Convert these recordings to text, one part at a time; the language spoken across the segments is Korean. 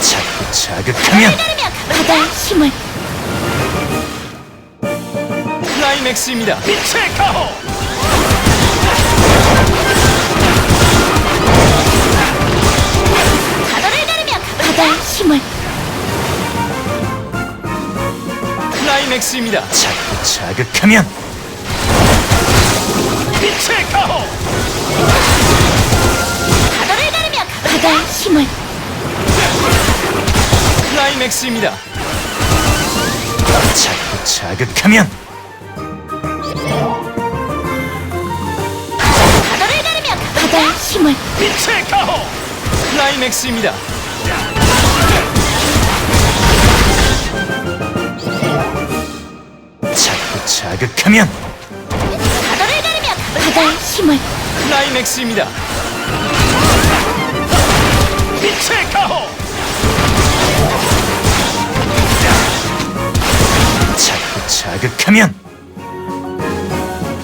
자, 자극하면 바다의 힘을. 클라이맥스입니다. 빛의 가호 맥스입니다. 자, 자극하면 빛의 가호 바다를 가르며 바다의 힘을 클라이맥스입니다. 자, 자극하면 바다를 가르며 바다의 힘을 빛의 가호 클라이맥스입니다. 자, 자극하면 바다를 가르며 바다의 힘을 클라이맥스입니다. 빛의 가호 자, 자극하면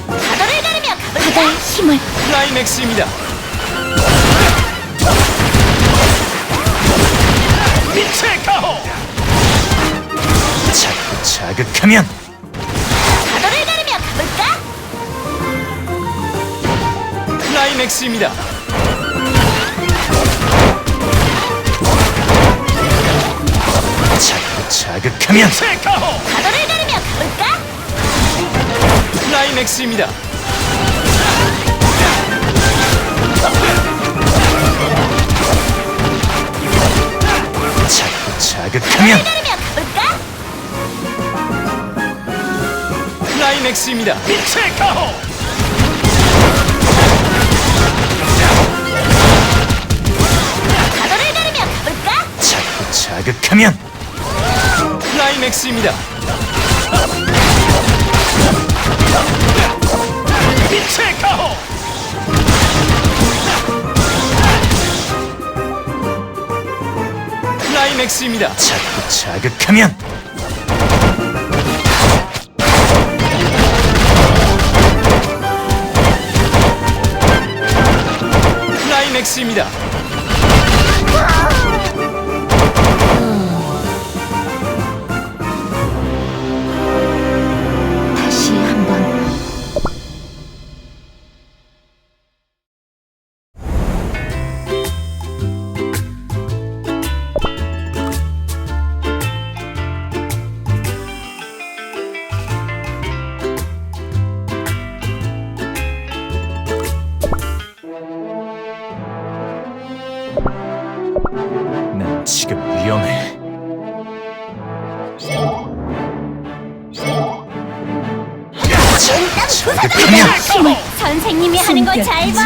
바다를 가르며 바다의 힘을 클라이맥스입니다. 빛의 가호 자, 자극하면 맥스입니다. 자, 자극하면 가호 바다를 가르며 가볼까? 클라이맥스입니다. 자, 자극하면 가르며 가볼까? 클라이맥스입니다. 가호 자, 자극하면 클라이맥스입니다. 빛의 가호 클라이맥스입니다. 자, 자극하면 클라이맥스입니다.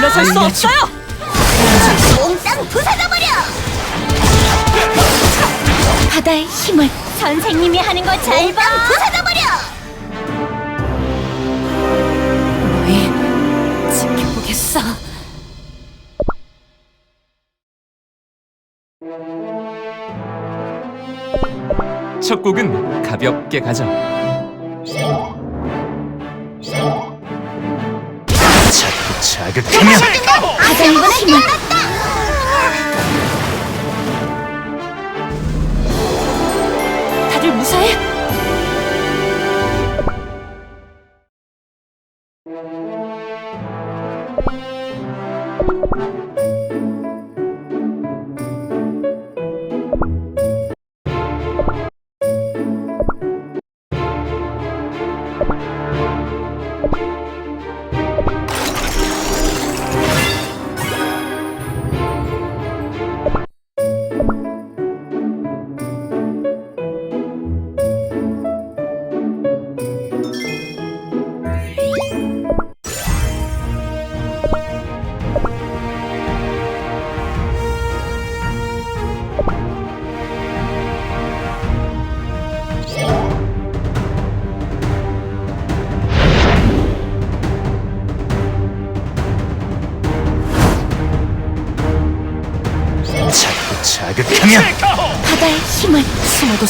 물러설 수 없어요. 몽땅 부숴져버려. 바다의 힘을 선생님이 하는 거 잘 봐. 부숴져버려. 너희 지켜보겠어. 첫 곡은 가볍게 가죠. 자, 자극하면 바다의 힘을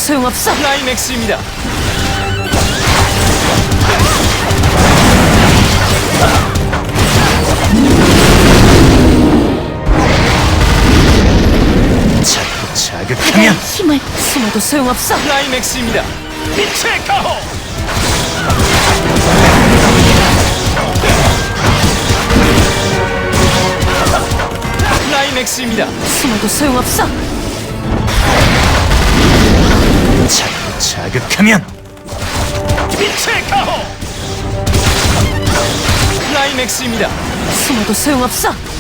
소용없어. 라이맥스입니다. 자꾸 자극하면 힘을 숨어도 소용없어. 라이맥스입니다. 빛의 가호! 라이맥스입니다. 숨어도 소용없어. 자꾸 자극하면 빛의 가호 클라이맥스입니다. 숨어도 소용없어.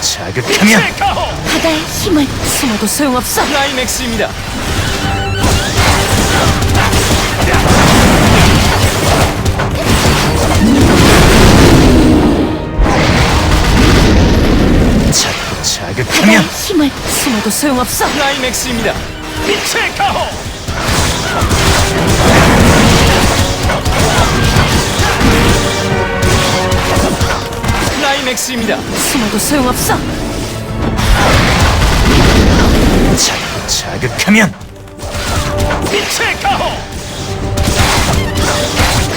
자극하면 바다의 힘을 숨어도 소용없어. 클라이맥스입니다. 자꾸 자극하면 바다의 힘을 숨어도 소용없어. 클라이맥스입니다. 빛의 가호 맥스입니다. 숨어도 소용없어. 자꾸 자극하면 빛의 가호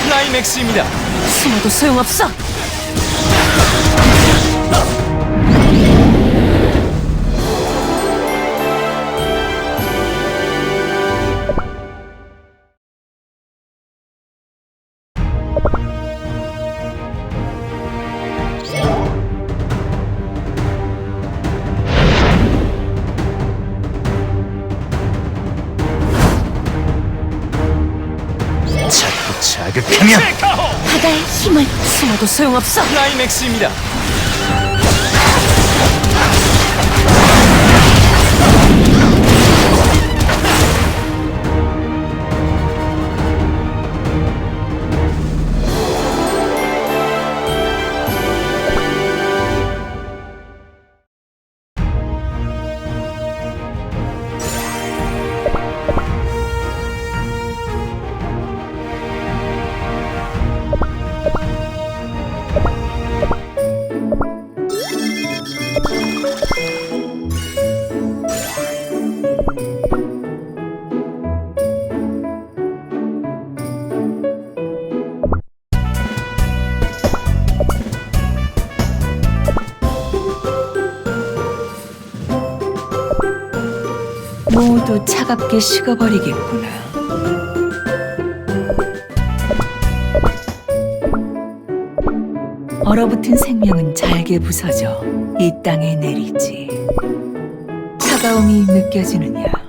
클라이맥스입니다. 숨어도 소용없어. 숨어도 소용없어. 클라이맥스입니다. 차갑게 식어버리겠구나. 얼어붙은 생명은 잘게 부서져 이 땅에 내리지. 차가움이 느껴지느냐?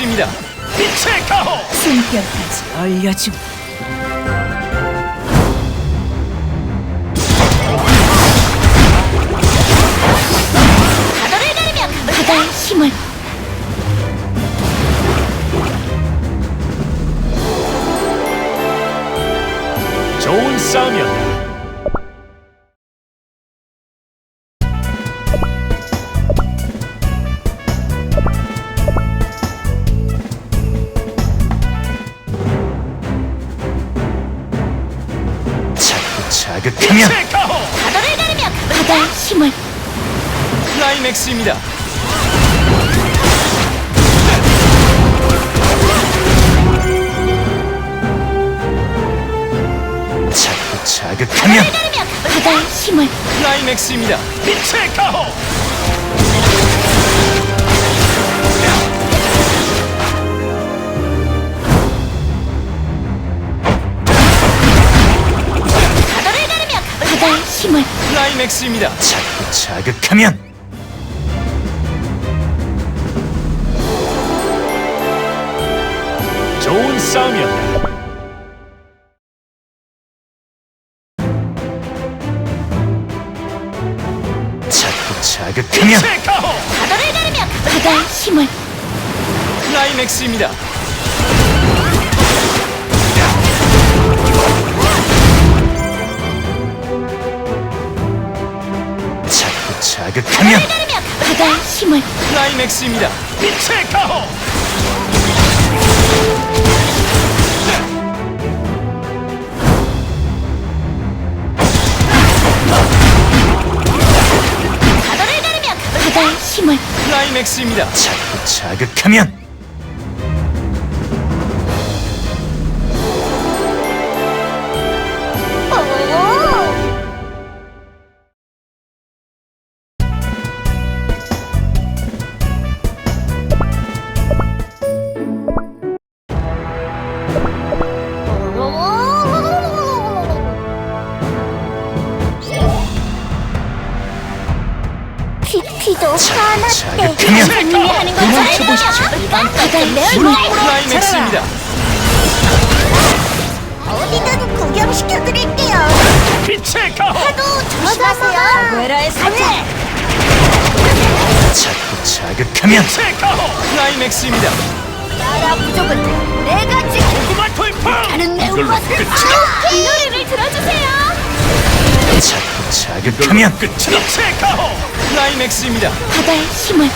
클라이맥스입니다. 빛의 가호 숨결까지 알려주. 바다를 가르며 바다의 힘을 좋은 싸움이었다 있습니다. 빛의 가호! 바다를 가르며 바다의 힘을 클라이맥스입니다. 자꾸 자극하면 좋은 싸움이었다. 가호! 바다를 가르며 바다의 힘을. 클라이맥스입니다. 자꾸 자극하면 가르며 바다의 힘을. 클라이맥스입니다. 빛의 가호 클라이맥스입니다. 자꾸 자극하면 가호 클라이맥스입니다. 나라 부족은 내가 지켜. 고구마 돌파! 다른 이걸로 매운맛을 끝이다. 이 노래를 들어주세요. 자꾸 자극하면 끝이다. 가호! 클라이맥스입니다. 바다의 힘을. 이대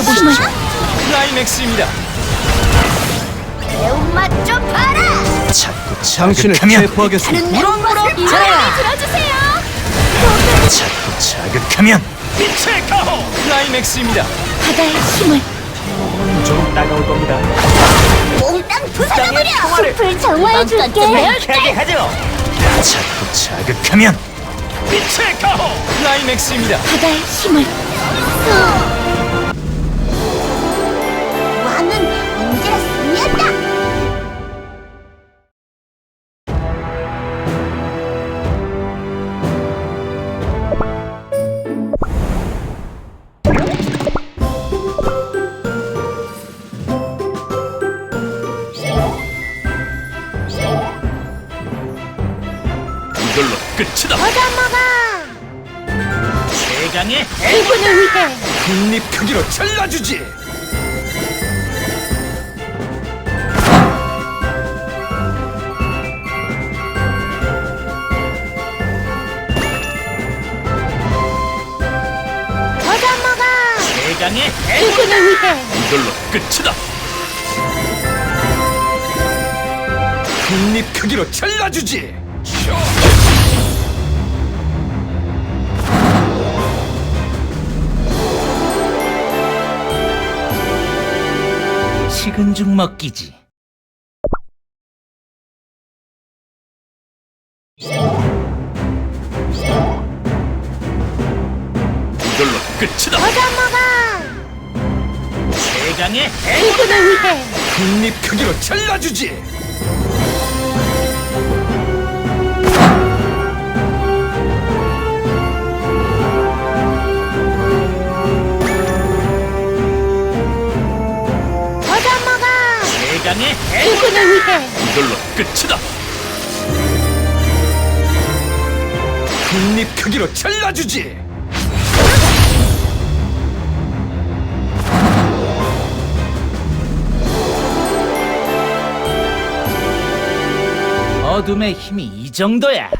도망쳐보시죠. 클라이맥스입니다. 매운맛 좀 봐라! 자꾸 당신을 자극하면 체포하겠습니다. 이 노래를 들어주세요. 자꾸 자극하면 빛의 가호 클라이맥스입니다. 바다의 힘을. 좀 따가울 겁니다. 몽땅 부숴버려! 숲을 정화해줄게. 자꾸 자극하면 빛의 가호 클라이맥스입니다. 바다의 힘을. 왕 이분을 위해 국립 크기로 잘라주지. 얻어먹어 최강의 이분을 위해 이걸로 끝이다 국립 크기로 잘라주지. 식은 죽 먹기지. 이걸로 끝이다. 얻어먹어! 최강의 이분을 위해! 국립 크기로 잘라주지. 이분을 위해. 이걸로 끝이다. 국립 크기로 잘라주지. 어둠의 힘이 이 정도야.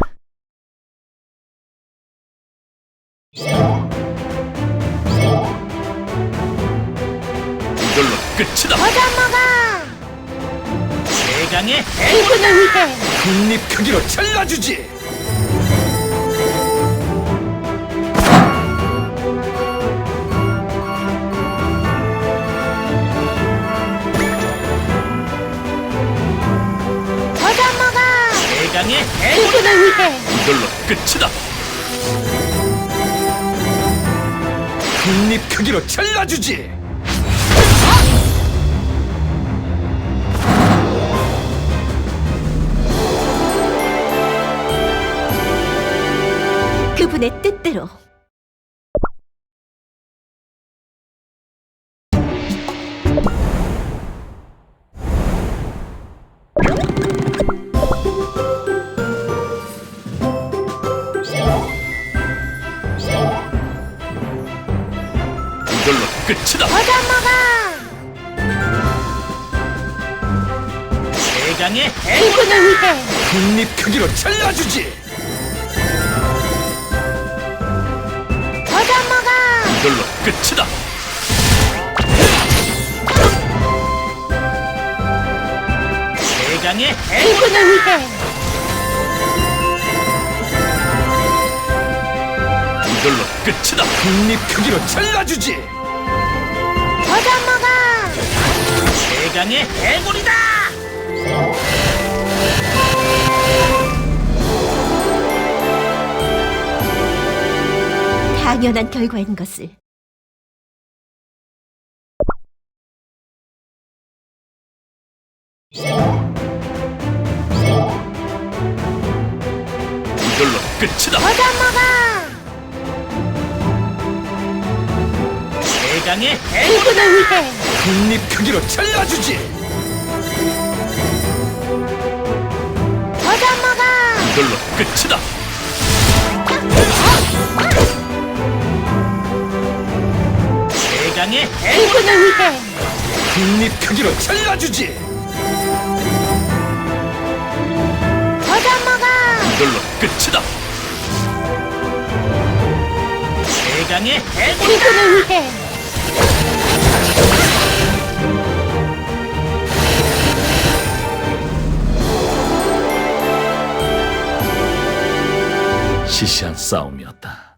이걸로 끝이다. 얻어먹 어 최강의 이분을 위해 국립 크기로 잘라주지. 위해 이걸로 끝이다 한입 크기로 잘라주지. 그분의 뜻대로. 이걸로 끝이다. 최강의 해 그분을 위해. 한입 크기로 잘라주지. 이걸로 끝이다. 최강의 해 그분을 위해. 이걸로 끝이다. 한입 크기로 잘라주지. 최강의 해골이다. 당연한 결과인 것을. 이걸로 끝이다. 최강의 해 그분을 위해. 한입 크기로 잘라주지. 이걸로 끝이다. 해 그분을 위해. 한입 크기로 잘라주지. 이걸로 끝이다. 최강의 그분을 위해. 시시한 싸움이었다.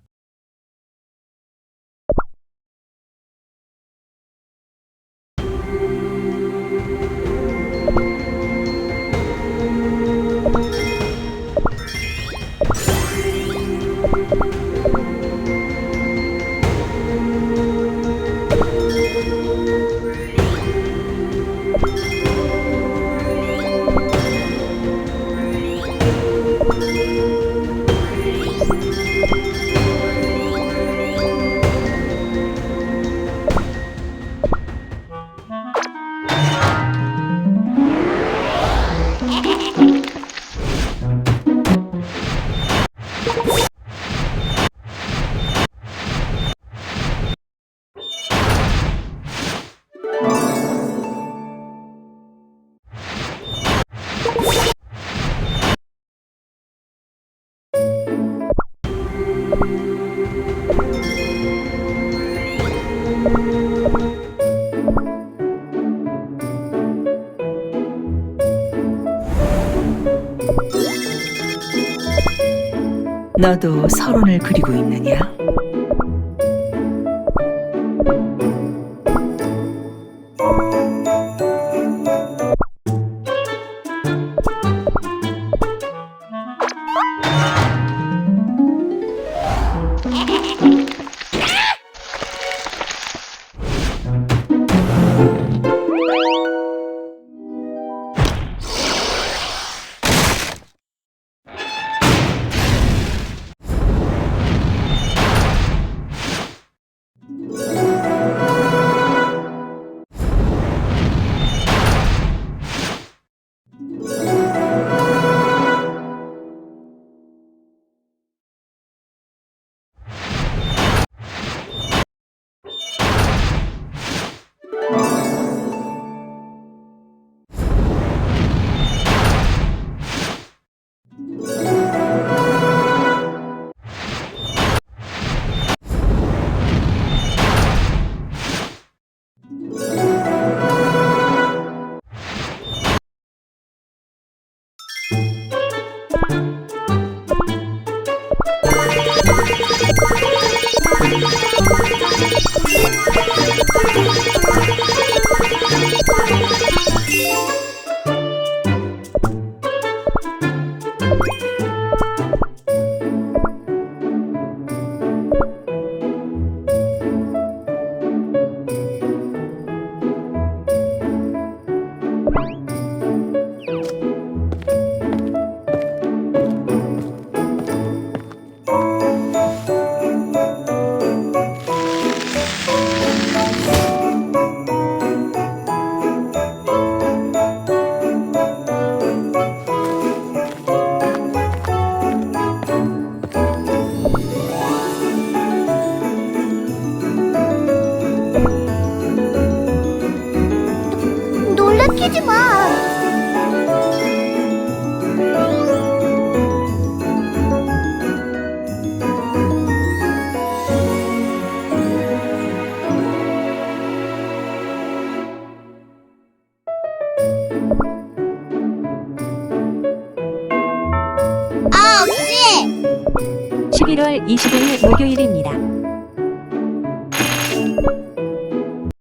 너도 서론을 그리고 있느냐?